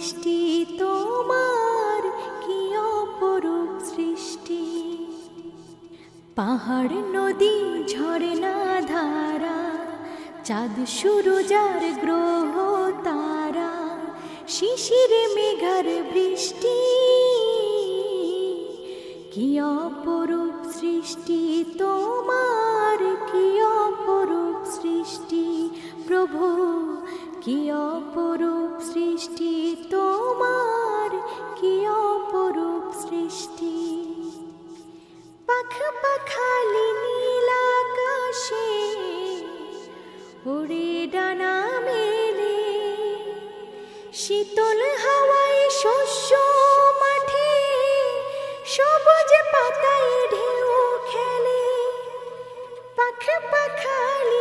সৃষ্টি তোমার কি অপরূপ সৃষ্টি? পাহাড়, নদী, ঝর্ণা, ধারা, চাঁদ সুরজার গ্রহ, তারা, শিশির, মেঘার বৃষ্টি, কি অপরূপ সৃষ্টি তোমার, কি অপরূপ সৃষ্টি? প্রভু, কি অপরূপ খালি আকাশে মেলে। শীতল হাওয়ায় শস্য মাঠে সবুজ পাতায় ঢেউ খেলে। পাখা পাখালি